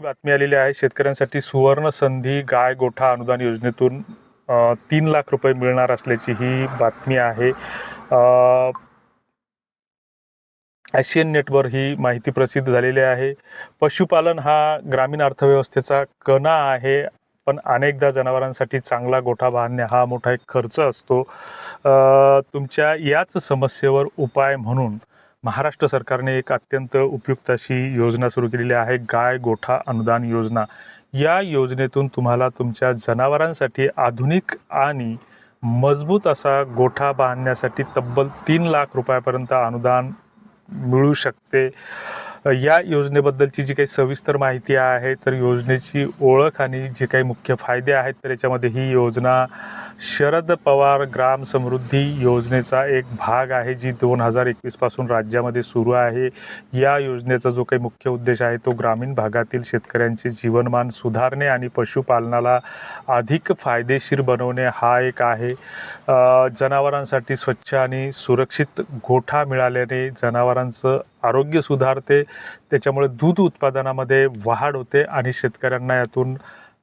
बातमी आलेली आहे शेतकऱ्यांसाठी सुवर्ण संधी गाय गोठा अनुदान योजनेतून तीन लाख रुपये मिळणार असल्याची ही बातमी आहे. ॲशियन नेटवर ही माहिती प्रसिद्ध झालेली आहे. पशुपालन हा ग्रामीण अर्थव्यवस्थेचा कणा आहे पण अनेकदा जनावरांसाठी चांगला गोठा बांधणे हा मोठा एक खर्च असतो. तुमच्या याच समस्येवर उपाय म्हणून महाराष्ट्र सरकारने एक अत्यंत उपयुक्त अशी योजना सुरू केलेली आहे गाय गोठा अनुदान योजना. या योजनेतून तुम्हाला तुमच्या जनावरांसाठी आधुनिक आणि मजबूत असा गोठा बांधण्यासाठी तब्बल तीन लाख रुपयापर्यंत अनुदान मिळू शकते. या योजनेबद्दलची जी काही सविस्तर माहिती आहे तर योजनेची ओळख आणि जे काही मुख्य फायदे आहेत तर याच्यामध्ये ही योजना शरद पवार ग्राम समृद्धी योजनेचा एक भाग आहे जी दोन हजार एकवीसपासून राज्यामध्ये सुरू आहे. या योजनेचा जो काही मुख्य उद्देश आहे तो ग्रामीण भागातील शेतकऱ्यांचे जीवनमान सुधारणे आणि पशुपालनाला अधिक फायदेशीर बनवणे हा एक आहे. जनावरांसाठी स्वच्छ आणि सुरक्षित गोठा मिळाल्याने जनावरांचं आरोग्य सुधारते. त्याच्यामुळे दूध उत्पादनामध्ये वाढ होते आणि शेतकऱ्यांना यातून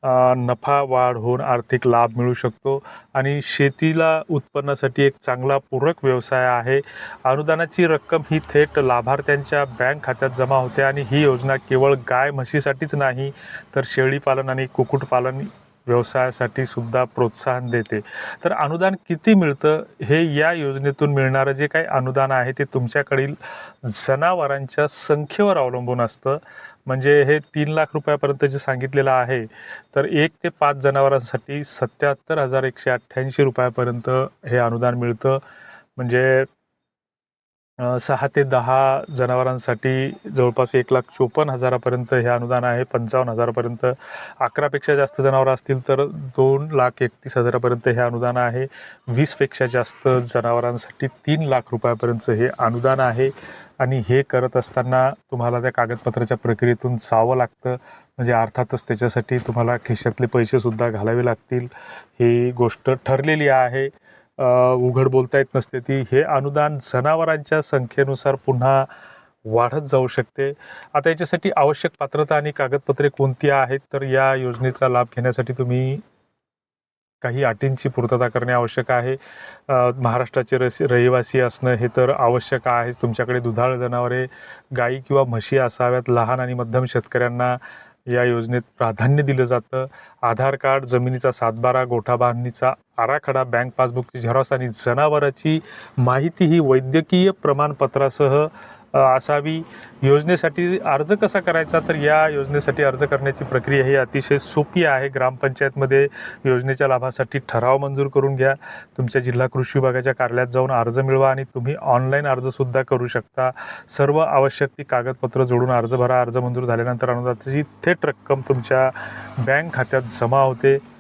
नफा वाढ होऊन आर्थिक लाभ मिळू शकतो आणि शेतीला उत्पन्नासाठी एक चांगला पूरक व्यवसाय आहे. अनुदानाची रक्कम ही थेट लाभार्थ्यांच्या बँक खात्यात जमा होते आणि ही योजना केवळ गाय म्हशीसाठीच नाही तर शेळीपालन आणि कुक्कुटपालन व्यवसायासाठी सुद्धा प्रोत्साहन देते. तर अनुदान किती मिळतं? हे या योजनेतून मिळणारं जे काही अनुदान आहे ते तुमच्याकडील जनावरांच्या संख्येवर अवलंबून असतं. म्हणजे हे तीन लाख रुपयापर्यंत जे सांगितलेलं आहे. तर एक ते पाच जनावरांसाठी सत्याहत्तर हजार एकशे अठ्ठ्याऐंशी रुपयापर्यंत हे अनुदान मिळतं. म्हणजे सहा ते दहा जनावरांसाठी जवळपास एक लाख चोपन्न हजारापर्यंत हे अनुदान आहे. पंचावन्न हजारापर्यंत अकरापेक्षा जास्त जनावरं असतील तर दोन लाख एकतीस हजारापर्यंत हे अनुदान आहे. वीसपेक्षा जास्त जनावरांसाठी तीन लाख रुपयापर्यंत हे अनुदान आहे. आणि हे करत असताना तुम्हाला त्या कागदपत्राच्या प्रक्रियेतून जावं लागतं. म्हणजे अर्थातच त्याच्यासाठी तुम्हाला खिशातले पैसेसुद्धा घालावे लागतील. ही गोष्ट ठरलेली आहे. उघड बोलता येत नसते ती. हे अनुदान जनावरांच्या संख्येनुसार पुन्हा वाढत जाऊ शकते. आता याच्यासाठी आवश्यक पात्रता आणि कागदपत्रे कोणती आहेत? तर या योजनेचा लाभ घेण्यासाठी तुम्ही काही अटींची पूर्तता करणे आवश्यक आहे. महाराष्ट्राचे रस रहिवासी असणं हे तर आवश्यक आहे तुमच्याकडे दुधाळ जनावरे गाई किंवा म्हशी असाव्यात. लहान आणि मध्यम शेतकऱ्यांना या योजनेत प्राधान्य दिलं जातं. आधार कार्ड जमिनीचा सातबारा गोठा बांधणीचा आराखडा बँक पासबुकची झेरॉक्स आणि जनावराची माहिती ही वैद्यकीय प्रमाणपत्रासह असावी. योजनेसाठी अर्ज कसा करायचा? तर या योजनेसाठी अर्ज करण्याची प्रक्रिया ही अतिशय सोपी आहे. ग्रामपंचायतमध्ये योजनेच्या लाभासाठी ठराव मंजूर करून घ्या. तुमच्या जिल्हा कृषी विभागाच्या कार्यालयात जाऊन अर्ज मिळवा आणि तुम्ही ऑनलाईन अर्जसुद्धा करू शकता. सर्व आवश्यक ती कागदपत्र जोडून अर्ज भरा. अर्ज मंजूर झाल्यानंतर अनुदानाची थेट रक्कम तुमच्या बँक खात्यात जमा होते.